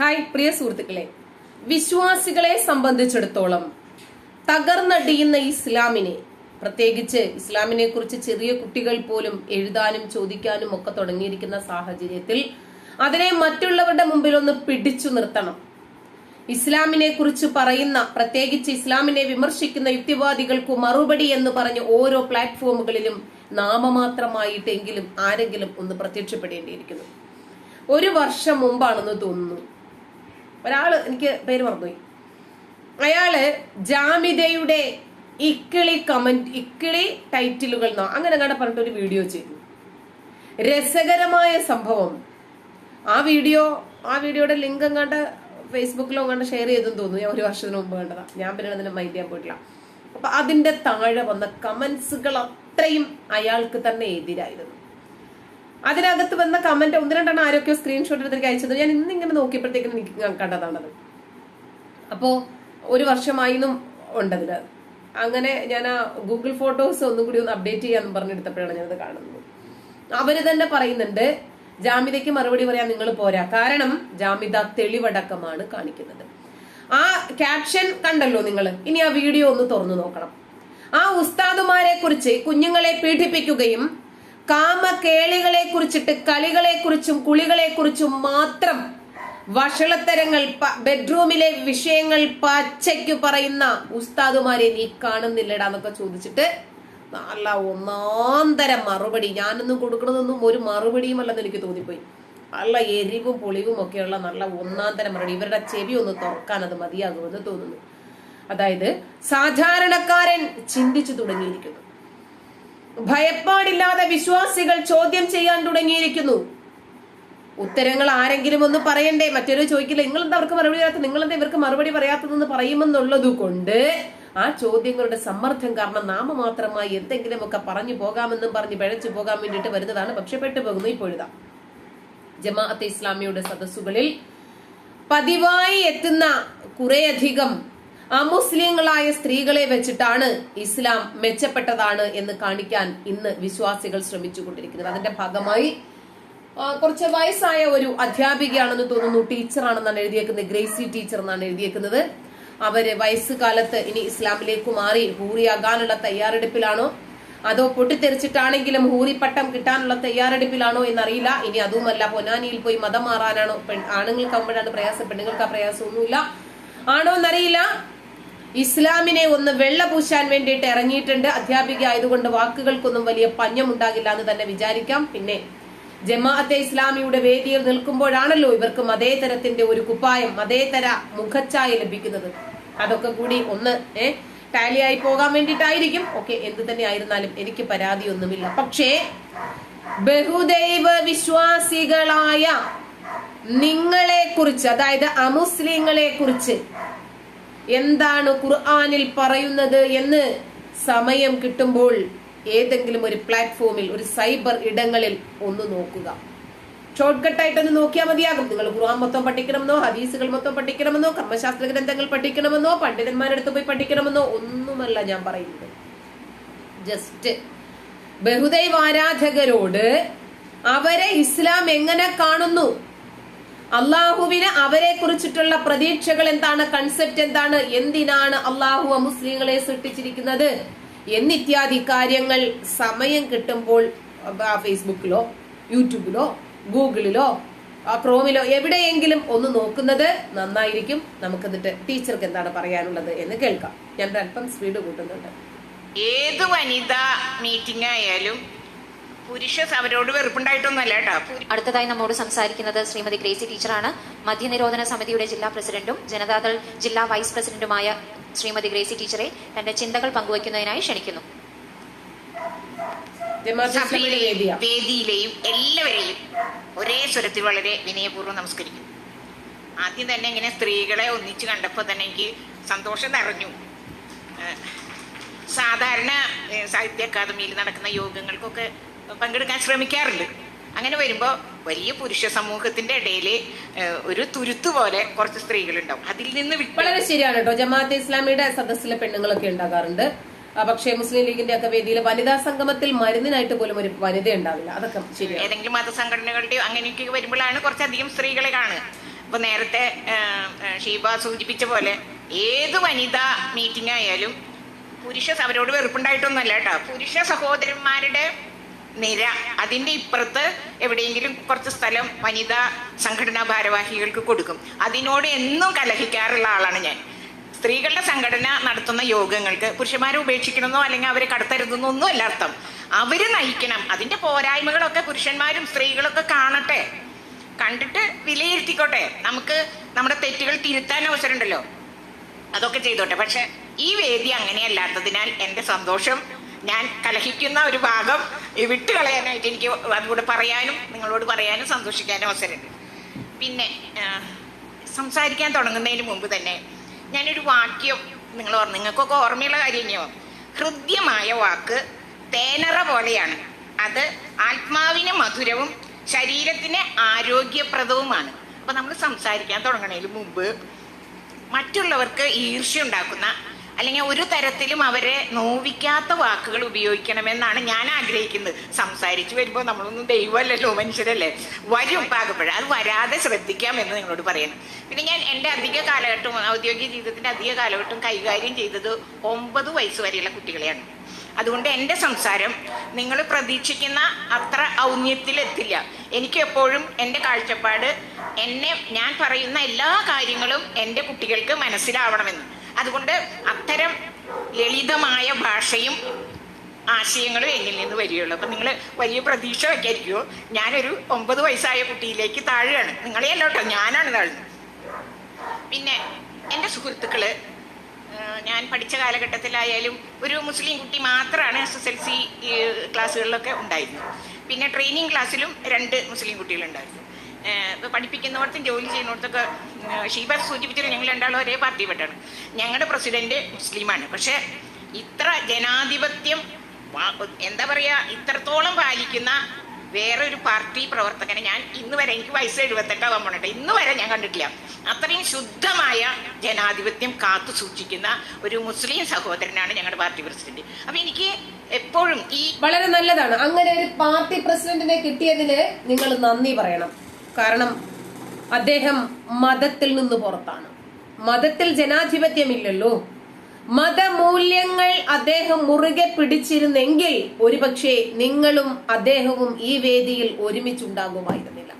Hi പ്രിയ സുഹൃത്തുക്കളെ. വിശ്വാസികളെ സംബന്ധിച്ചിടത്തോളം തകർന്നടിയുന്ന ഇസ്ലാമിനെ പ്രത്യേകിച്ച് ഇസ്ലാമിനെ കുറിച്ച് ചെറിയ കുട്ടികൾ പോലും എഴുതാനും ചോദിക്കാനും ഒക്കെ തുടങ്ങിയിരിക്കുന്ന സാഹചര്യത്തിൽ അതിനെ മറ്റുള്ളവരുടെ മുമ്പിൽ ഒന്ന് പിടിച്ചു നിർത്തണം. ഇസ്ലാമിനെ കുറിച്ച് പറയുന്ന പ്രത്യേകിച്ച് ഇസ്ലാമിനെ വിമർശിക്കുന്ന യുക്തിവാദികൾക്ക് മറുപടി എന്ന് പറഞ്ഞ് ഓരോ പ്ലാറ്റ്ഫോമുകളിലും നാമമാത്രമായിട്ടെങ്കിലും ആരെങ്കിലും ഒന്ന് പ്രത്യക്ഷപ്പെടേണ്ടിയിരിക്കുന്നു. ഒരു വർഷം മുമ്പാണെന്ന് തോന്നുന്നു. ഒരാൾ എനിക്ക് പേര് മറന്നുപോയി. അയാൾ ജാമിതയുടെ ഇക്കിളി കമന്റ് ഇക്കിളി ടൈറ്റിലുകൾ അങ്ങനെ അങ്ങനെ പറഞ്ഞിട്ട് ഒരു വീഡിയോ ചെയ്തു. രസകരമായ സംഭവം. ആ വീഡിയോ ആ വീഡിയോയുടെ ലിങ്ക് എങ്ങാണ്ട് ഫേസ്ബുക്കിലോ എങ്ങാണ്ട് ഷെയർ ചെയ്തെന്ന് തോന്നുന്നു. ഞാൻ ഒരു വർഷത്തിന് മുമ്പ് കണ്ടതാ. ഞാൻ പിന്നെ അതിനെ മൈൻഡ് ചെയ്യാൻ പോയിട്ടില്ല. അപ്പൊ അതിന്റെ താഴെ വന്ന കമന്റ്സുകൾ അത്രയും അയാൾക്ക് തന്നെ എതിരായിരുന്നു. അതിനകത്ത് വന്ന കമന്റ് ഒന്ന് രണ്ടെണ്ണം ആരൊക്കെയോ സ്ക്രീൻഷോട്ട് എടുത്ത് എനിക്ക് അയച്ചത്. ഞാൻ ഇന്ന് ഇങ്ങനെ നോക്കിയപ്പോഴത്തേക്കും എനിക്ക് കണ്ടതാണത് അപ്പോ ഒരു വർഷമായിന്നും ഉണ്ടതിൽ അങ്ങനെ ഞാൻ ആ ഗൂഗിൾ ഫോട്ടോസ് ഒന്നും കൂടി ഒന്ന് അപ്ഡേറ്റ് ചെയ്യാന്ന് പറഞ്ഞെടുത്തപ്പോഴാണ് ഞാനത് കാണുന്നത്. അവർ തന്നെ പറയുന്നുണ്ട് ജാമിതയ്ക്ക് മറുപടി പറയാൻ നിങ്ങൾ പോരാ. കാരണം ജാമിത തെളിവടക്കമാണ് കാണിക്കുന്നത്. ആ ക്യാപ്ഷൻ കണ്ടല്ലോ നിങ്ങൾ ഇനി ആ വീഡിയോ ഒന്ന് തുറന്നു നോക്കണം. ആ ഉസ്താദുമാരെ കുറിച്ച് കുഞ്ഞുങ്ങളെ പീഡിപ്പിക്കുകയും കാമക്കേളികളെ കുറിച്ചിട്ട് കളികളെ കുറിച്ചും കുളികളെ കുറിച്ചും മാത്രം വഷളത്തരങ്ങൾ ബെഡ്റൂമിലെ വിഷയങ്ങൾ പച്ചയ്ക്ക് പറയുന്ന ഉസ്താദുമാരെ നീ കാണുന്നില്ലടാ എന്നൊക്കെ ചോദിച്ചിട്ട് നല്ല ഒന്നാന്തര മറുപടി. ഞാനൊന്നും കൊടുക്കണതൊന്നും ഒരു മറുപടിയും അല്ലെന്ന് എനിക്ക് തോന്നിപ്പോയി. നല്ല എരിവും പൊളിവും ഒക്കെയുള്ള നല്ല ഒന്നാന്തര മറുപടി. ഇവരുടെ ചെവി ഒന്ന് തുറക്കാൻ അത് മതിയാകുമെന്ന് തോന്നുന്നു. അതായത് സാധാരണക്കാരൻ ചിന്തിച്ചു തുടങ്ങിയിരിക്കുന്നു. ഭയപ്പാടില്ലാതെ വിശ്വാസികൾ ചോദ്യം ചെയ്യാൻ തുടങ്ങിയിരിക്കുന്നു. ഉത്തരങ്ങൾ ആരെങ്കിലും ഒന്ന് പറയണ്ടേ? മറ്റൊരു ചോദിക്കില്ല നിങ്ങൾ എന്താ അവർക്ക് മറുപടി പറയാത്ത നിങ്ങൾ എന്താ ഇവർക്ക് മറുപടി പറയാത്തതെന്ന് പറയുമെന്നുള്ളത് കൊണ്ട് ആ ചോദ്യങ്ങളുടെ സമ്മർദ്ദം കാരണം നാമമാത്രമായി എന്തെങ്കിലുമൊക്കെ പറഞ്ഞു പോകാമെന്നും പറഞ്ഞ് പിഴച്ചു പോകാൻ വേണ്ടിയിട്ട് വരുന്നതാണ്. പക്ഷെ പെട്ടുപോകുന്നു. ഇപ്പോഴുതാ. ജമാഅത്തെ ഇസ്ലാമിയുടെ സദസ്സുകളിൽ പതിവായി എത്തുന്ന കുറേയധികം അമുസ്ലിങ്ങളായ സ്ത്രീകളെ വെച്ചിട്ടാണ് ഇസ്ലാം മെച്ചപ്പെട്ടതാണ് എന്ന് കാണിക്കാൻ ഇന്ന് വിശ്വാസികൾ ശ്രമിച്ചുകൊണ്ടിരിക്കുന്നത്. അതിന്റെ ഭാഗമായി കുറച്ച് വയസ്സായ ഒരു അധ്യാപികയാണെന്ന് തോന്നുന്നു. ടീച്ചറാണെന്നാണ് എഴുതിയേക്കുന്നത്. ഗ്രേസി ടീച്ചർ എന്നാണ് എഴുതിയേക്കുന്നത്. അവർ വയസ്സുകാലത്ത് ഇനി ഇസ്ലാമിലേക്ക് മാറി ഹൂറിയാകാനുള്ള തയ്യാറെടുപ്പിലാണോ? അതോ പൊട്ടിത്തെറിച്ചിട്ടാണെങ്കിലും ഹൂറി പട്ടം കിട്ടാനുള്ള തയ്യാറെടുപ്പിലാണോ എന്നറിയില്ല. ഇനി അതുമല്ല പൊന്നാനിയിൽ പോയി മതം മാറാനാണോ? പെൺ ആണുങ്ങൾക്കാകുമ്പോഴാണ് പ്രയാസം പെണ്ണുങ്ങൾക്ക് ആ പ്രയാസമൊന്നുമില്ല. ആണോ എന്നറിയില്ല. ഇസ്ലാമിനെ ഒന്ന് വെള്ള പൂശാൻ വേണ്ടിയിട്ട് ഇറങ്ങിയിട്ടുണ്ട്. അധ്യാപിക ആയതുകൊണ്ട് വാക്കുകൾക്കൊന്നും വലിയ പഞ്ഞമുണ്ടാകില്ല എന്ന് തന്നെ വിചാരിക്കാം. പിന്നെ ജമാഅത്തെ ഇസ്ലാമിയുടെ വേദിയിൽ നിൽക്കുമ്പോഴാണല്ലോ ഇവർക്ക് മതേതരത്തിന്റെ ഒരു കുപ്പായം മതേതര മുഖച്ചായ ലഭിക്കുന്നത്. അതൊക്കെ കൂടി ഒന്ന് ഏ ടാലിയായി പോകാൻ വേണ്ടിയിട്ടായിരിക്കും. ഓക്കെ എന്ത് തന്നെ ആയിരുന്നാലും എനിക്ക് പരാതിയൊന്നുമില്ല. പക്ഷേ ബഹുദൈവ വിശ്വാസികളായ നിങ്ങളെ കുറിച്ച് അതായത് അമുസ്ലിങ്ങളെ കുറിച്ച് എന്താണ് ഖുർആാനിൽ പറയുന്നത് എന്ന് സമയം കിട്ടുമ്പോൾ ഏതെങ്കിലും ഒരു പ്ലാറ്റ്ഫോമിൽ ഒരു സൈബർ ഇടങ്ങളിൽ ഒന്ന് നോക്കുക. ഷോർട്ട് കട്ടായിട്ടൊന്ന് നോക്കിയാൽ മതിയാകും. നിങ്ങൾ ഖുർആൻ മൊത്തം പഠിക്കണമെന്നോ ഹദീസുകൾ മൊത്തം പഠിക്കണമെന്നോ കർമ്മശാസ്ത്ര ഗ്രന്ഥങ്ങൾ പഠിക്കണമെന്നോ പണ്ഡിതന്മാരെടുത്ത് പോയി പഠിക്കണമെന്നോ ഒന്നുമല്ല ഞാൻ പറയുന്നത്. ജസ്റ്റ് ബഹുദൈവാരാധകരോട് അവരെ ഇസ്ലാം എങ്ങനെ കാണുന്നു? അള്ളാഹുവിന് അവരെ കുറിച്ചിട്ടുള്ള പ്രതീക്ഷകൾ എന്താണ്? കൺസെപ്റ്റ് എന്താണ്? എന്തിനാണ് അള്ളാഹു മുസ്ലിങ്ങളെ സൃഷ്ടിച്ചിരിക്കുന്നത്? എന്നിത്യാദി കാര്യങ്ങൾ സമയം കിട്ടുമ്പോൾ ഫേസ്ബുക്കിലോ യൂട്യൂബിലോ ഗൂഗിളിലോ ക്രോമിലോ എവിടെയെങ്കിലും ഒന്ന് നോക്കുന്നത് നന്നായിരിക്കും. നമുക്ക് എന്നിട്ട് ടീച്ചർക്ക് എന്താണ് പറയാനുള്ളത് എന്ന് കേൾക്കാം. ഞാൻ അല്പം സ്പീഡ് കൂട്ടുന്നുണ്ട്. ഏത് വനിതാ മീറ്റിംഗ് ആയാലും പുരുഷ അവരോട് വെറുപ്പുണ്ടായിട്ടൊന്നുമല്ല കേട്ടോ. അടുത്തതായി നമ്മോട് സംസാരിക്കുന്നത് ശ്രീമതി ഗ്രേസി ടീച്ചറാണ്. മദ്യനിരോധന സമിതിയുടെ ജില്ലാ പ്രസിഡന്റും ജനതാദൾ ജില്ലാ വൈസ് പ്രസിഡന്റുമായ ശ്രീമതി ഗ്രേസി ടീച്ചറെ തന്റെ ചിന്തകൾ പങ്കുവയ്ക്കുന്നതിനായി ക്ഷണിക്കുന്നു. സഭയിലെയും വേദിയിലെയും എല്ലാവരെയും ഒരേ സ്വരത്തിൽ വളരെ വിനയപൂർവം നമസ്കരിക്കുന്നു. ആദ്യം തന്നെ ഇങ്ങനെ സ്ത്രീകളെ ഒന്നിച്ചു കണ്ടപ്പോൾ തന്നെ എനിക്ക് സന്തോഷം നിറഞ്ഞു. സാധാരണ സാഹിത്യ അക്കാദമിയിൽ നടക്കുന്ന യോഗങ്ങൾക്കൊക്കെ പങ്കെടുക്കാൻ ശ്രമിക്കാറുണ്ട്. അങ്ങനെ വരുമ്പോൾ വലിയ പുരുഷ സമൂഹത്തിന്റെ ഇടയിൽ ഒരു തുരുത്ത് പോലെ കുറച്ച് സ്ത്രീകളുണ്ടാവും. അതിൽ നിന്ന് വളരെ ശരിയാണ് കേട്ടോ ജമാഅത്തെ ഇസ്ലാമിയുടെ സദസ്സിലെ പെണ്ണുങ്ങളൊക്കെ ഉണ്ടാകാറുണ്ട്. പക്ഷേ മുസ്ലിം ലീഗിന്റെ ഒക്കെ വേദിയിൽ വനിതാ സംഗമത്തിൽ മരുന്നിനായിട്ട് പോലും ഒരു വനിത ഉണ്ടാവില്ല. അതൊക്കെ ശരിയാണ്. ഏതെങ്കിലും മതസംഘടനകളുടെയോ അങ്ങനെയൊക്കെ വരുമ്പോഴാണ് കുറച്ചധികം സ്ത്രീകളെ കാണുക. ഇപ്പൊ നേരത്തെ ഷീബ സൂചിപ്പിച്ച പോലെ ഏത് വനിതാ മീറ്റിംഗ് ആയാലും പുരുഷ അവരോട് വെറുപ്പുണ്ടായിട്ടൊന്നുമല്ല കേട്ടോ പുരുഷ സഹോദരന്മാരുടെ നിര. അതിന്റെ ഇപ്പുറത്ത് എവിടെയെങ്കിലും കുറച്ച് സ്ഥലം വനിതാ സംഘടനാ ഭാരവാഹികൾക്ക് കൊടുക്കും. അതിനോട് എന്നും കലഹിക്കാറുള്ള ആളാണ് ഞാൻ. സ്ത്രീകളുടെ സംഘടന നടത്തുന്ന യോഗങ്ങൾക്ക് പുരുഷന്മാരെ ഉപേക്ഷിക്കണമെന്നോ അല്ലെങ്കിൽ അവരെ കടത്തരുതെന്നോ ഒന്നും അല്ല അർത്ഥം. അവർ നയിക്കണം. അതിന്റെ പോരായ്മകളൊക്കെ പുരുഷന്മാരും സ്ത്രീകളൊക്കെ കാണട്ടെ. കണ്ടിട്ട് വിലയിരുത്തിക്കോട്ടെ. നമുക്ക് നമ്മുടെ തെറ്റുകൾ തിരുത്താൻ അവസരമുണ്ടല്ലോ. അതൊക്കെ ചെയ്തോട്ടെ. പക്ഷെ ഈ വേദി അങ്ങനെയല്ലാത്തതിനാൽ എന്റെ സന്തോഷം ഞാൻ കലഹിക്കുന്ന ഒരു ഭാഗം വിട്ട് കളയാനായിട്ട് എനിക്ക് അതുകൂടെ പറയാനും നിങ്ങളോട് പറയാനും സന്തോഷിക്കാനും അവസരമുണ്ട്. പിന്നെ സംസാരിക്കാൻ തുടങ്ങുന്നതിന് മുമ്പ് തന്നെ ഞാനൊരു വാക്യം നിങ്ങൾ നിങ്ങൾക്കൊക്കെ ഓർമ്മയുള്ള കാര്യം തന്നെയോ ഹൃദ്യമായ വാക്ക് തേനറ പോലെയാണ്. അത് ആത്മാവിന് മധുരവും ശരീരത്തിന് ആരോഗ്യപ്രദവുമാണ്. അപ്പൊ നമ്മൾ സംസാരിക്കാൻ തുടങ്ങുന്നതിന് മുമ്പ് മറ്റുള്ളവർക്ക് ഈർഷ്യ ഉണ്ടാക്കുന്ന അല്ലെങ്കിൽ ഒരു തരത്തിലും അവരെ നോവിക്കാത്ത വാക്കുകൾ ഉപയോഗിക്കണമെന്നാണ് ഞാൻ ആഗ്രഹിക്കുന്നത്. സംസാരിച്ചു വരുമ്പോൾ നമ്മളൊന്നും ദൈവമല്ലല്ലോ മനുഷ്യരല്ലേ? വരും പാകപ്പഴ. അത് വരാതെ ശ്രദ്ധിക്കാം എന്ന് നിങ്ങളോട് പറയുന്നു പിന്നെ ഞാൻ എന്റെ അധിക കാലഘട്ടം ഔദ്യോഗിക ജീവിതത്തിന്റെ അധിക കാലഘട്ടം കൈകാര്യം ചെയ്തത് ഒമ്പത് വയസ്സ് വരെയുള്ള കുട്ടികളെയാണ്. അതുകൊണ്ട് എന്റെ സംസാരം നിങ്ങൾ പ്രതീക്ഷിക്കുന്ന അത്ര ഔന്നത്യത്തിലെത്തില്ല. എനിക്ക് എപ്പോഴും എന്റെ കാഴ്ചപ്പാട് എന്നെ ഞാൻ പറയുന്ന എല്ലാ കാര്യങ്ങളും എന്റെ കുട്ടികൾക്ക് മനസ്സിലാവണമെന്ന്. അതുകൊണ്ട് അത്തരം ലളിതമായ ഭാഷയും ആശയങ്ങളും എന്നിൽ നിന്ന് വരികയുള്ളൂ. അപ്പം നിങ്ങൾ വലിയ പ്രതീക്ഷ വയ്ക്കായിരിക്കുമോ ഞാനൊരു ഒമ്പത് വയസ്സായ കുട്ടിയിലേക്ക് താഴുകയാണ്. നിങ്ങളെ അല്ല കേട്ടോ ഞാനാണ് താഴ്ന്നത്. പിന്നെ എന്റെ സുഹൃത്തുക്കൾ ഞാൻ പഠിച്ച കാലഘട്ടത്തിലായാലും ഒരു മുസ്ലിം കുട്ടി മാത്രമാണ് എസ് എസ് എൽ സി ക്ലാസ്സുകളിലൊക്കെ ഉണ്ടായിരുന്നത്. പിന്നെ ട്രെയിനിങ് ക്ലാസ്സിലും രണ്ട് മുസ്ലിം കുട്ടികളുണ്ടായിരുന്നു. പഠിപ്പിക്കുന്നിടത്തും ജോലി ചെയ്യുന്നിടത്തൊക്കെ ആ, ഷീബ സൂചിപ്പിച്ചത് ഞങ്ങൾ രണ്ടാളും ഒരേ പാർട്ടി പെട്ടാണ്. ഞങ്ങളുടെ പ്രസിഡന്റ് മുസ്ലിമാണ്. പക്ഷെ ഇത്ര ജനാധിപത്യം എന്താ പറയാ ഇത്രത്തോളം പാലിക്കുന്ന വേറൊരു പാർട്ടി പ്രവർത്തകനെ ഞാൻ ഇന്ന് വരെ എനിക്ക് വയസ്സ് എഴുപത്തെട്ടാവാൻ പോണട്ടെ ഇന്ന് വരെ ഞാൻ കണ്ടിട്ടില്ല. അത്രയും ശുദ്ധമായ ജനാധിപത്യം കാത്തു സൂക്ഷിക്കുന്ന ഒരു മുസ്ലിം സഹോദരനാണ് ഞങ്ങളുടെ പാർട്ടി പ്രസിഡന്റ്. അപ്പൊ എനിക്ക് എപ്പോഴും ഈ വളരെ നല്ലതാണ്. അങ്ങനെ ഒരു പാർട്ടി പ്രസിഡന്റിനെ കിട്ടിയതിന് നിങ്ങൾ നന്ദി പറയണം. കാരണം അദ്ദേഹം മതത്തിൽ നിന്ന് പുറത്താണ്. മതത്തിൽ ജനാധിപത്യമില്ലല്ലോ. മതമൂല്യങ്ങൾ അദ്ദേഹം മുറുകെ പിടിച്ചിരുന്നെങ്കിൽ ഒരുപക്ഷെ നിങ്ങളും അദ്ദേഹവും ഈ വേദിയിൽ ഒരുമിച്ചുണ്ടാകുമായിരുന്നില്ല.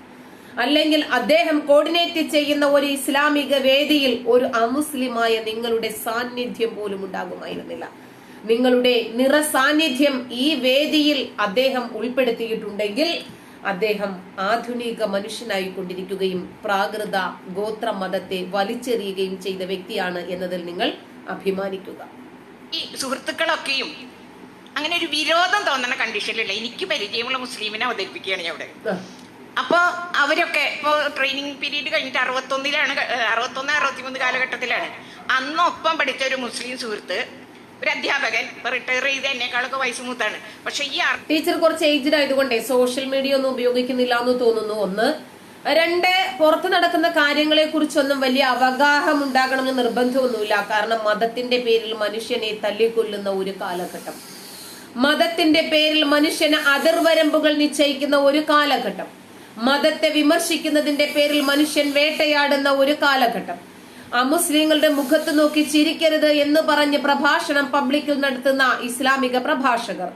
അല്ലെങ്കിൽ അദ്ദേഹം കോർഡിനേറ്റ് ചെയ്യുന്ന ഒരു ഇസ്ലാമിക വേദിയിൽ ഒരു അമുസ്ലിമായ നിങ്ങളുടെ സാന്നിധ്യം പോലും ഉണ്ടാകുമായിരുന്നില്ല. നിങ്ങളുടെ നിറസാന്നിധ്യം ഈ വേദിയിൽ അദ്ദേഹം ഉൾപ്പെടുത്തിയിട്ടുണ്ടെങ്കിൽ അദ്ദേഹം ആധുനിക മനുഷ്യനായി കൊണ്ടിരിക്കുകയും പ്രാകൃത ഗോത്ര മതത്തെ വലിച്ചെറിയുകയും ചെയ്ത വ്യക്തിയാണ് എന്നതിൽ നിങ്ങൾ അഭിമാനിക്കുക. ഈ സുഹൃത്തുക്കളൊക്കെയും അങ്ങനെ ഒരു വിരോധം തോന്നുന്ന കണ്ടീഷനിലുള്ള എനിക്ക് പരിചയമുള്ള മുസ്ലിമിനെ അവതരിപ്പിക്കുകയാണ് ഞാൻ അവിടെ അപ്പൊ അവരൊക്കെ ഇപ്പൊ ട്രെയിനിങ് പീരീഡ് കഴിഞ്ഞിട്ട് അറുപത്തൊന്നിലാണ് അറുപത്തൊന്ന് അറുപത്തിമൂന്ന് കാലഘട്ടത്തിലാണ്. അന്നൊപ്പം പഠിച്ച ഒരു മുസ്ലിം സുഹൃത്ത് ഒരു അധ്യാപകൻ റിട്ടയർ ചെയ്ത് എന്നെക്കാളൊക്കെ വയസ്സ് മൂത്താണ്. പക്ഷെ ഈ ടീച്ചർ കുറച്ച് ഏജ്ഡ് ആയതുകൊണ്ട് സോഷ്യൽ മീഡിയ ഒന്നും ഉപയോഗിക്കുന്നില്ല എന്ന് തോന്നുന്നു. ഒന്ന് രണ്ട് പുറത്ത് നടക്കുന്ന കാര്യങ്ങളെ കുറിച്ചൊന്നും വലിയ അവഗാഹം ഉണ്ടാകണമെന്ന് നിർബന്ധമൊന്നുമില്ല. കാരണം മതത്തിന്റെ പേരിൽ മനുഷ്യനെ തല്ലിക്കൊല്ലുന്ന ഒരു കാലഘട്ടം. മതത്തിന്റെ പേരിൽ മനുഷ്യന് അതിർവരമ്പുകൾ നിശ്ചയിക്കുന്ന ഒരു കാലഘട്ടം. മതത്തെ വിമർശിക്കുന്നതിന്റെ പേരിൽ മനുഷ്യൻ വേട്ടയാടുന്ന ഒരു കാലഘട്ടം. അമുസ്ലിങ്ങളുടെ മുഖത്ത് നോക്കി ചിരിക്കരുത് എന്ന് പറഞ്ഞ് പ്രഭാഷണം പബ്ലിക്കിൽ നടത്തുന്ന ഇസ്ലാമിക പ്രഭാഷകർ.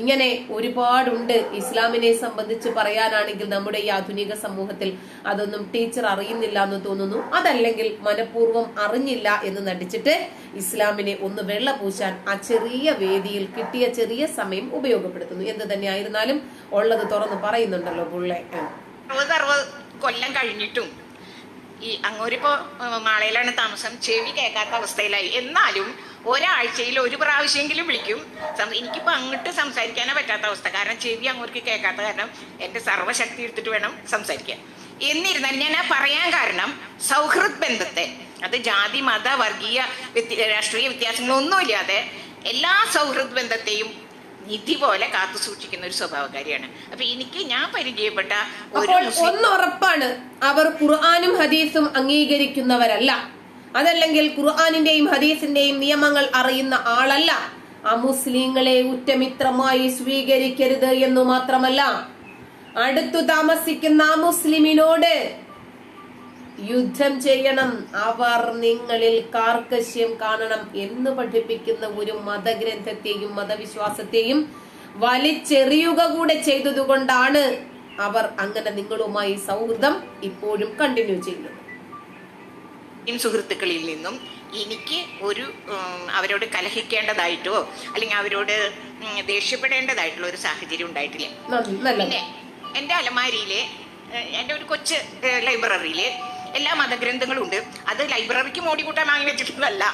ഇങ്ങനെ ഒരുപാടുണ്ട് ഇസ്ലാമിനെ സംബന്ധിച്ച് പറയാനാണെങ്കിൽ നമ്മുടെ ഈ ആധുനിക സമൂഹത്തിൽ അതൊന്നും ടീച്ചർ അറിയുന്നില്ല എന്ന് തോന്നുന്നു. അതല്ലെങ്കിൽ മനഃപൂർവം അറിഞ്ഞില്ല എന്ന് നടിച്ചിട്ട് ഇസ്ലാമിനെ ഒന്ന് വെള്ള പൂശാൻ ആ ചെറിയ വേദിയിൽ കിട്ടിയ ചെറിയ സമയം ഉപയോഗപ്പെടുത്തുന്നു. എന്ത് തന്നെ ആയിരുന്നാലും ഉള്ളത് തുറന്ന് പറയുന്നുണ്ടല്ലോ പുള്ളെ. കൊല്ലം കഴിഞ്ഞിട്ടും ഈ അങ്ങോരിപ്പോ മാളയിലാണ് താമസം. ചെവി കേൾക്കാത്ത അവസ്ഥയിലായി. എന്നാലും ഒരാഴ്ചയിൽ ഒരു പ്രാവശ്യമെങ്കിലും വിളിക്കും. എനിക്കിപ്പോ അങ്ങോട്ട് സംസാരിക്കാനേ പറ്റാത്ത അവസ്ഥ. കാരണം ചെവി അങ്ങോട്ട് കേൾക്കാത്ത കാരണം എന്റെ സർവശക്തി എടുത്തിട്ട് വേണം സംസാരിക്കാൻ. എന്നിരുന്നാലും ഞാൻ പറയാൻ കാരണം സൗഹൃദ ബന്ധത്തെ അത് ജാതി മത വർഗീയ രാഷ്ട്രീയ വ്യത്യാസങ്ങളൊന്നുമില്ലാതെ എല്ലാ സൗഹൃദ ബന്ധത്തെയും നിധി പോലെ കാത്തു സൂക്ഷിക്കുന്ന ഒരു സ്വഭാവക്കാരിയാണ് അപ്പൊ എനിക്ക് ഞാൻ പരിചയപ്പെട്ട ഒന്ന് ഉറപ്പാണ് അവർ ഖുർആാനും ഹദീസും അംഗീകരിക്കുന്നവരല്ല. അതല്ലെങ്കിൽ ഖുർആാനിന്റെയും ഹദീസിന്റെയും നിയമങ്ങൾ അറിയുന്ന ആളല്ല. ആ മുസ്ലിങ്ങളെ ഉറ്റമിത്രമായി സ്വീകരിക്കരുത് എന്നു മാത്രമല്ല അടുത്തു താമസിക്കുന്ന ആ മുസ്ലിമിനോട് യുദ്ധം ചെയ്യണം. അവർ നിങ്ങളിൽ കാർക്കശ്യം കാണണം എന്ന് പഠിപ്പിക്കുന്ന ഒരു മതഗ്രന്ഥത്തെയും മതവിശ്വാസത്തെയും വലിച്ചെറിയുക കൂടെ ചെയ്തതുകൊണ്ടാണ് അവർ അങ്ങനെ നിങ്ങളുമായി സൗഹൃദം ഇപ്പോഴും കണ്ടിന്യൂ ചെയ്യുന്നത്. സുഹൃത്തുക്കളിൽ നിന്നും എനിക്ക് ഒരു അവരോട് കലഹിക്കേണ്ടതായിട്ടോ അല്ലെങ്കിൽ അവരോട് ദേഷ്യപ്പെടേണ്ടതായിട്ടുള്ള ഒരു സാഹചര്യം ഉണ്ടായിട്ടില്ല. പിന്നെ എന്റെ അലമാരിയിലെ എന്റെ എന്റെ ഒരു കൊച്ച് ലൈബ്രറിയിൽ എല്ലാ മതഗ്രന്ഥങ്ങളും ഉണ്ട് അത് ലൈബ്രറിക്ക് മോടി കൂട്ടാൻ വാങ്ങി വെച്ചിട്ടുള്ളതല്ല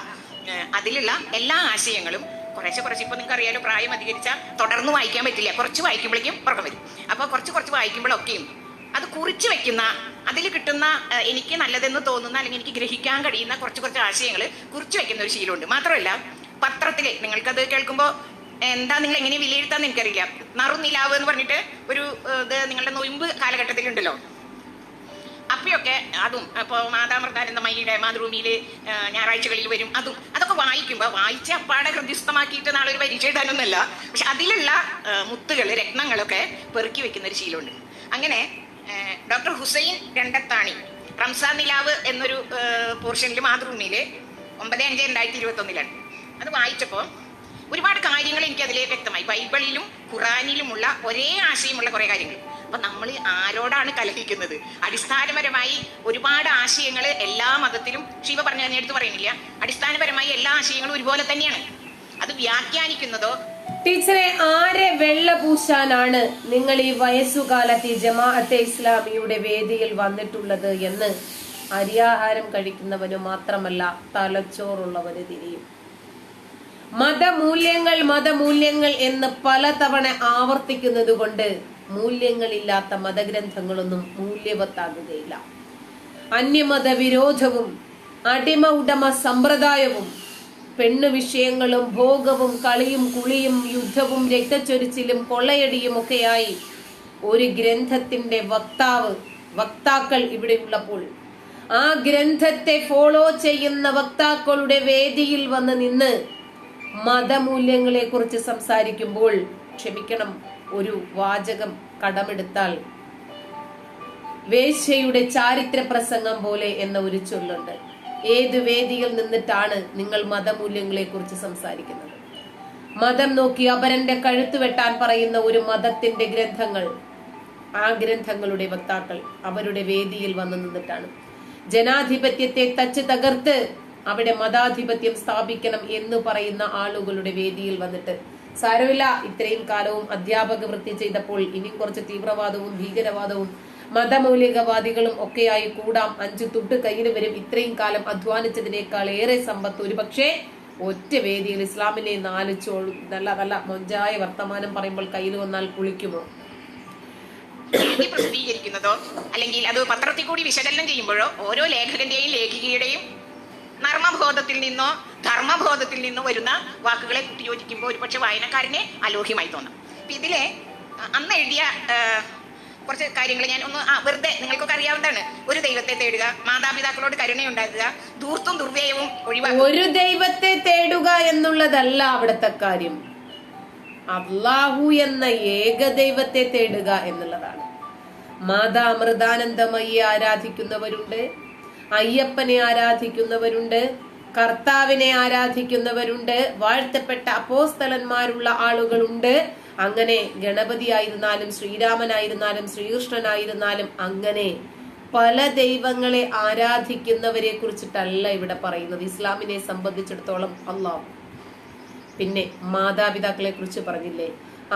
അതിലുള്ള എല്ലാ ആശയങ്ങളും കുറേശ്ശെ കുറച്ച് ഇപ്പൊ നിങ്ങൾക്ക് അറിയാലോ പ്രായം അധികരിച്ചാൽ തുടർന്ന് വായിക്കാൻ പറ്റില്ല. കുറച്ച് വായിക്കുമ്പോഴേക്കും ഉറക്കം വരും. അപ്പോൾ കുറച്ച് കുറച്ച് വായിക്കുമ്പോഴൊക്കെയും അത് കുറിച്ച് വെക്കുന്ന അതിൽ കിട്ടുന്ന എനിക്ക് നല്ലതെന്ന് തോന്നുന്ന അല്ലെങ്കിൽ എനിക്ക് ഗ്രഹിക്കാൻ കഴിയുന്ന കുറച്ച് കുറച്ച് ആശയങ്ങൾ കുറിച്ച് വെക്കുന്ന ഒരു ശീലമുണ്ട്. മാത്രമല്ല പത്രത്തിൽ നിങ്ങൾക്കത് കേൾക്കുമ്പോൾ എന്താ നിങ്ങൾ എങ്ങനെ വിലയിരുത്താന്ന് എനിക്കറിയില്ല. നറുനിലാവ് എന്ന് പറഞ്ഞിട്ട് ഒരു ഇത് നിങ്ങളുടെ നൊയിമ്പ് കാലഘട്ടത്തിലുണ്ടല്ലോ. അപ്പയൊക്കെ അതും ഇപ്പോൾ മാതാമൃതാനന്ദമയിയുടെ മാതൃഭൂമിയിൽ ഞായറാഴ്ചകളിൽ വരും അതും. അതൊക്കെ വായിക്കുമ്പോൾ വായിച്ച അപ്പാടെ ഹൃദയസ്ഥമാക്കിയിട്ട് നാളെ ഒരു പരീക്ഷ ഇടാനൊന്നല്ല പക്ഷെ അതിലുള്ള മുത്തുകൾ രത്നങ്ങളൊക്കെ പെറുക്കി വെക്കുന്ന ഒരു ശീലമുണ്ട്. അങ്ങനെ ഡോക്ടർ ഹുസൈൻ രണ്ടത്താണി റംസാ നിലാവ് എന്നൊരു പോർഷനിൽ മാതൃഭൂമിയിൽ ഒമ്പത് അഞ്ച് രണ്ടായിരത്തി ഇരുപത്തി ഒന്നിലാണ് അത് വായിച്ചപ്പോൾ ഒരുപാട് കാര്യങ്ങൾ എനിക്ക് അതിലേക്ക് വ്യക്തമായി. ബൈബിളിലും ഖുറാനിലുമുള്ള ഒരേ ആശയമുള്ള കുറേ കാര്യങ്ങൾ. അപ്പൊ നമ്മൾ ആരോടാണ് കലഹിക്കുന്നത്? അടിസ്ഥാനപരമായി ഒരുപാട് ആശയങ്ങൾ എല്ലാ മതത്തിലും ശിവ പറഞ്ഞു ഞാൻ എടുത്ത് പറയുന്നില്ല. അടിസ്ഥാനപരമായി എല്ലാ ആശയങ്ങളും ഒരുപോലെ തന്നെയാണ്. അത് വ്യാഖ്യാനിക്കുന്നതോ? ടീച്ചറെ ആരെ വെള്ള പൂശാനാണ് നിങ്ങൾ ഈ വയസ്സുകാലത്ത് ഈ ജമാഅത്തെ ഇസ്ലാമിയുടെ വേദിയിൽ വന്നിട്ടുള്ളത് എന്ന് അരിയാഹാരം കഴിക്കുന്നവന് മാത്രമല്ല തലച്ചോറുള്ളവന് തിരിയും. മതമൂല്യങ്ങൾ മതമൂല്യങ്ങൾ എന്ന് പലതവണ ആവർത്തിക്കുന്നത് കൊണ്ട് മൂല്യങ്ങളില്ലാത്ത മതഗ്രന്ഥങ്ങളൊന്നും മൂല്യവത്താകുകയില്ല. അന്യമത വിരോധവും അടിമ ഉടമ സമ്പ്രദായവും പെണ്ണു വിഷയങ്ങളും ഭോഗവും കളിയും കുളിയും യുദ്ധവും രക്തച്ചൊരിച്ചിലും കൊള്ളയടിയും ഒക്കെയായി ഒരു ഗ്രന്ഥത്തിന്റെ വക്താവ് വക്താക്കൾ ഇവിടെ ഉള്ളപ്പോൾ. ആ ഗ്രന്ഥത്തെ ഫോളോ ചെയ്യുന്ന വക്താക്കളുടെ വേദിയിൽ വന്ന് നിന്ന് മതമൂല്യങ്ങളെ കുറിച്ച് സംസാരിക്കുമ്പോൾ ക്ഷമിക്കണം. ഒരു വാചകം കടമെടുത്താൽ വേശ്യയുടെ ചാരിത്ര പ്രസംഗം പോലെ എന്ന ഒരു ചൊല്ലുണ്ട്. ഏത് വേദിയിൽ നിന്നിട്ടാണ് നിങ്ങൾ മതമൂല്യങ്ങളെ കുറിച്ച് സംസാരിക്കുന്നത്? മതം നോക്കി അപരന്റെ കഴുത്ത് വെട്ടാൻ പറയുന്ന ഒരു മതത്തിന്റെ ഗ്രന്ഥങ്ങൾ ആ ഗ്രന്ഥങ്ങളുടെ വക്താക്കൾ അവരുടെ വേദിയിൽ വന്നു നിന്നിട്ടാണ്. ജനാധിപത്യത്തെ തച്ച് തകർത്ത് അവിടെ മതാധിപത്യം സ്ഥാപിക്കണം എന്ന് പറയുന്ന ആളുകളുടെ വേദിയിൽ വന്നിട്ട് സാരമില്ല. ഇത്രയും കാലവും അധ്യാപക വൃത്തി ചെയ്തപ്പോൾ ഇനിയും കുറച്ച് തീവ്രവാദവും ഭീകരവാദവും മതമൗലികവാദികളും ഒക്കെയായി കൂടാം. അഞ്ചു തുട്ട് കയ്യിൽ വരും ഇത്രയും കാലം അധ്വാനിച്ചതിനേക്കാൾ ഏറെ സമ്പത്ത് ഒരു പക്ഷേ ഒറ്റ വേദിയിൽ ഇസ്ലാമിനെ നാല് ചോൾ നല്ല നല്ല മൊഞ്ചായ വർത്തമാനം പറയുമ്പോൾ കയ്യിൽ വന്നാൽ കുളിക്കുമോ പ്രസിദ്ധീകരിക്കുന്നതോ അല്ലെങ്കിൽ അത് പത്രത്തിൽ കൂടി വിശകലനം ചെയ്യുമ്പോഴോ ഓരോ ലേഖകന്റെയും ലേഖികയുടെയും നർമ്മബോധത്തിൽ നിന്നോ ധർമ്മബോധത്തിൽ നിന്നോ വരുന്ന വാക്കുകളെ കൂട്ടിയോജിക്കുമ്പോൾ ഒരുപക്ഷെ വായനക്കാരനെ അലോഹ്യമായി തോന്നാം. അപ്പൊ ഇതിലെ അന്ന് എഴുതിയ കുറച്ച് കാര്യങ്ങൾ ഞാൻ ഒന്ന് ആ, വെറുതെ നിങ്ങൾക്കൊക്കെ അറിയാവുന്നതാണ്. ഒരു ദൈവത്തെ തേടുക മാതാപിതാക്കളോട് കരുണയുണ്ടാക്കുക ദൂർത്തും ദുർവ്യയവും ഒഴിവാക്കുക. ഒരു ദൈവത്തെ തേടുക എന്നുള്ളതല്ല അവിടുത്തെ കാര്യം. അള്ളാഹു എന്ന ഏക ദൈവത്തെ തേടുക എന്നുള്ളതാണ്. മാതാ അമൃതാനന്ദമയെ ആരാധിക്കുന്നവരുണ്ട്. അയ്യപ്പനെ ആരാധിക്കുന്നവരുണ്ട് കർത്താവിനെ ആരാധിക്കുന്നവരുണ്ട് വാഴ്ത്തപ്പെട്ട അപ്പോസ്തലന്മാരുള്ള ആളുകളുണ്ട്. അങ്ങനെ ഗണപതി ആയിരുന്നാലും ശ്രീരാമനായിരുന്നാലും ശ്രീകൃഷ്ണനായിരുന്നാലും അങ്ങനെ പല ദൈവങ്ങളെ ആരാധിക്കുന്നവരെ കുറിച്ചിട്ടല്ല ഇവിടെ പറയുന്നത്. ഇസ്ലാമിനെ സംബന്ധിച്ചിടത്തോളം അള്ളാഹ് പിന്നെ മാതാപിതാക്കളെ കുറിച്ച് പറഞ്ഞില്ലേ?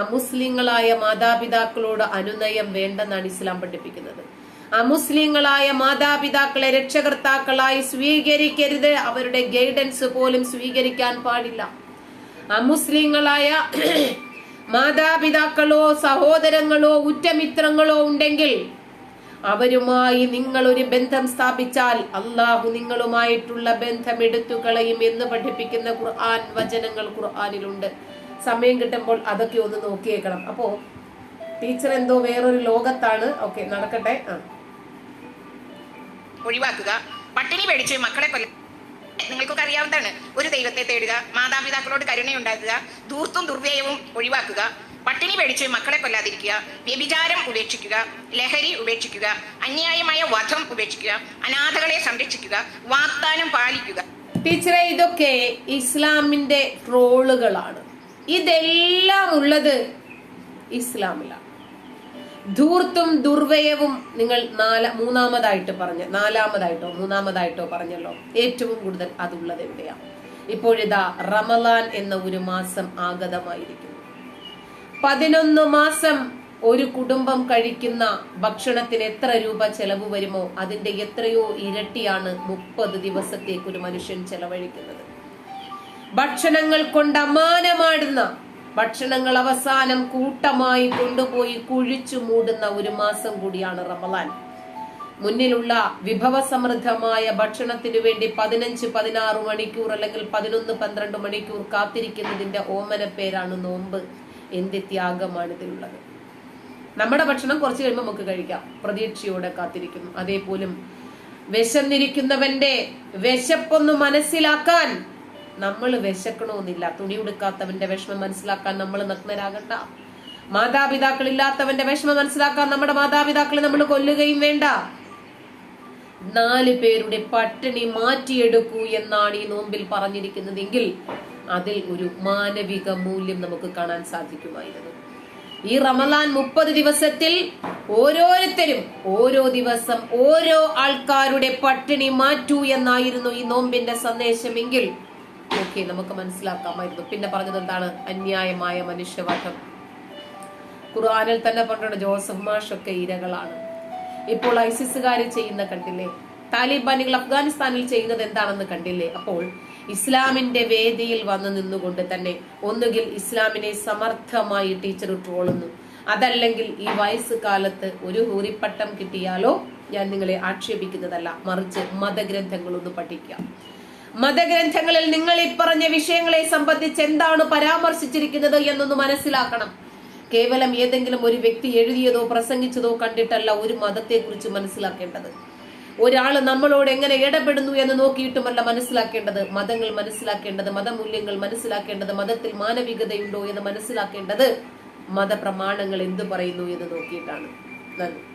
അമുസ്ലിങ്ങളായ മാതാപിതാക്കളോട് അനുനയം വേണ്ടെന്നാണ് ഇസ്ലാം പഠിപ്പിക്കുന്നത്. അമുസ്ലിങ്ങളായ മാതാപിതാക്കളെ രക്ഷകർത്താക്കളായി സ്വീകരിക്കരുത്. അവരുടെ ഗൈഡൻസ് പോലും സ്വീകരിക്കാൻ പാടില്ല. അമുസ്ലിങ്ങളായ മാതാപിതാക്കളോ സഹോദരങ്ങളോ ഉറ്റമിത്രങ്ങളോ ഉണ്ടെങ്കിൽ അവരുമായി നിങ്ങൾ ഒരു ബന്ധം സ്ഥാപിച്ചാൽ അള്ളാഹു നിങ്ങളുമായിട്ടുള്ള ബന്ധം എടുത്തു കളയും എന്ന് പഠിപ്പിക്കുന്ന ഖുർആൻ വചനങ്ങൾ ഖുർആാനിലുണ്ട്. സമയം കിട്ടുമ്പോൾ അതൊക്കെ ഒന്ന് നോക്കിയേക്കണം. അപ്പോ ടീച്ചർ എന്തോ വേറൊരു ലോകത്താണ്. ഓക്കെ നടക്കട്ടെ. ആ. ഒഴിവാക്കുക. പട്ടിണി പേടിച്ച് മക്കളെ കൊല്ല നിങ്ങൾക്കൊക്കെ അറിയാവുന്നതാണ്. ഒരു ദൈവത്തെ തേടുക മാതാപിതാക്കളോട് കരുണയുണ്ടാക്കുക ദൂർത്തും ദുർവ്യയവും ഒഴിവാക്കുക. പട്ടിണി പേടിച്ച് മക്കളെ കൊല്ലാതിരിക്കുക വ്യഭിചാരം ഉപേക്ഷിക്കുക ലഹരി ഉപേക്ഷിക്കുക അന്യായമായ വധം ഉപേക്ഷിക്കുക അനാഥകളെ സംരക്ഷിക്കുക വാഗ്ദാനം പാലിക്കുക. ടീച്ചറെ ഇതൊക്കെ ഇസ്ലാമിന്റെ റോളുകളാണ്. ഇതെല്ലാം ഉള്ളത് ഇസ്ലാമിലാണ്. ധൂർത്തും ദുർവയവും നിങ്ങൾ നാല മൂന്നാമതായിട്ട് പറഞ്ഞ നാലാമതായിട്ടോ മൂന്നാമതായിട്ടോ പറഞ്ഞല്ലോ. ഏറ്റവും കൂടുതൽ അതുള്ളത് എവിടെയാണ് ഇപ്പോഴിതാ റമലാൻ എന്ന ഒരു മാസം ആഗതമായിരിക്കുന്നു. പതിനൊന്ന് മാസം ഒരു കുടുംബം കഴിക്കുന്ന ഭക്ഷണത്തിന് എത്ര രൂപ ചെലവ് വരുമോ? അതിന്റെ എത്രയോ ഇരട്ടിയാണ് മുപ്പത് ദിവസത്തേക്ക് ഒരു മനുഷ്യൻ ചെലവഴിക്കുന്നത്. ഭക്ഷണങ്ങൾ കൊണ്ട് അമാനമാടുന്ന ഭക്ഷണങ്ങൾ അവസാനം കൂട്ടമായി കൊണ്ടുപോയി കുഴിച്ചു മൂടുന്ന ഒരു മാസം കൂടിയാണ് റമലാൻ മുന്നിലുള്ള വിഭവസമൃദ്ധമായ ഭക്ഷണത്തിനു വേണ്ടി പതിനഞ്ച് പതിനാറ് മണിക്കൂർ അല്ലെങ്കിൽ പതിനൊന്ന് പന്ത്രണ്ട് മണിക്കൂർ കാത്തിരിക്കുന്നതിന്റെ ഓമന പേരാണ് നോമ്പ്. എന്ത് ത്യാഗമാണ് ഇതിലുള്ളത്. നമ്മുടെ ഭക്ഷണം കുറച്ച് കഴിയുമ്പോൾ നമുക്ക് കഴിക്കാം. പ്രതീക്ഷയോടെ കാത്തിരിക്കുന്നു. അതേപോലും വിശന്നിരിക്കുന്നവന്റെ വിശപ്പൊന്ന് മനസ്സിലാക്കാൻ നമ്മൾ വിശക്കണമെന്നില്ല. തുണി ഉടുക്കാത്തവന്റെ വിഷമം മനസ്സിലാക്കാൻ നമ്മൾ നഗ്നരാകണ്ട. മാതാപിതാക്കളില്ലാത്തവന്റെ വിഷമം മനസ്സിലാക്കാൻ നമ്മുടെ മാതാപിതാക്കളെ നമ്മൾ കൊല്ലുകയും വേണ്ട. നാല് പേരുടെ പട്ടിണി മാറ്റിയെടുക്കൂ എന്നാണ് ഈ നോമ്പിൽ പറഞ്ഞിരിക്കുന്നതെങ്കിൽ അതിൽ ഒരു മാനവിക മൂല്യം നമുക്ക് കാണാൻ സാധിക്കുമായിരുന്നു. ഈ റമലാൻ മുപ്പത് ദിവസത്തിൽ ഓരോരുത്തരും ഓരോ ദിവസം ഓരോ ആൾക്കാരുടെ പട്ടിണി മാറ്റൂ എന്നായിരുന്നു ഈ നോമ്പിന്റെ സന്ദേശമെങ്കിൽ ഓക്കെ നമുക്ക് മനസ്സിലാക്കാമായിരുന്നു. പിന്നെ പറഞ്ഞത് എന്താണ്? അന്യായമായ മനുഷ്യവധം. ഖുർആാനിൽ തന്നെ പറഞ്ഞിട്ടുണ്ട് ജോസഫ് മാഷൊക്കെ ഇരകളാണ്. ഇപ്പോൾ ഐസിസുകാർ ചെയ്യുന്ന കണ്ടില്ലേ? താലിബാനികൾ അഫ്ഗാനിസ്ഥാനിൽ ചെയ്യുന്നത് എന്താണെന്ന് കണ്ടില്ലേ? അപ്പോൾ ഇസ്ലാമിന്റെ വേദിയിൽ വന്ന് നിന്നുകൊണ്ട് തന്നെ ഒന്നുകിൽ ഇസ്ലാമിനെ സമർത്ഥമായി ടീച്ചർ ട്രോളുന്നു അതല്ലെങ്കിൽ ഈ വയസ്സ് കാലത്ത് ഒരു ഹൂറിപ്പട്ടം കിട്ടിയാലോ? ഞാൻ നിങ്ങളെ ആക്ഷേപിക്കുന്നതല്ല. മറിച്ച് മതഗ്രന്ഥങ്ങളൊന്ന് പഠിക്കാം. മതഗ്രന്ഥങ്ങളിൽ നിങ്ങൾ ഈ പറഞ്ഞ വിഷയങ്ങളെ സംബന്ധിച്ച് എന്താണ് പരാമർശിച്ചിരിക്കുന്നത് എന്നൊന്ന് മനസ്സിലാക്കണം. കേവലം ഏതെങ്കിലും ഒരു വ്യക്തി എഴുതിയതോ പ്രസംഗിച്ചതോ കണ്ടിട്ടല്ല ഒരു മതത്തെക്കുറിച്ച് മനസ്സിലാക്കേണ്ടത്. ഒരാൾ നമ്മളോട് എങ്ങനെ ഇടപെടുന്നു എന്ന് നോക്കിയിട്ടുമല്ല മനസ്സിലാക്കേണ്ടത്. മതങ്ങൾ മനസ്സിലാക്കേണ്ടത് മതമൂല്യങ്ങൾ മനസ്സിലാക്കേണ്ടത് മതത്തിൽ മാനവികതയുണ്ടോ എന്ന് മനസ്സിലാക്കേണ്ടത് മതപ്രമാണങ്ങൾ എന്തു പറയുന്നു എന്ന് നോക്കിയിട്ടാണ്. നന്ദി.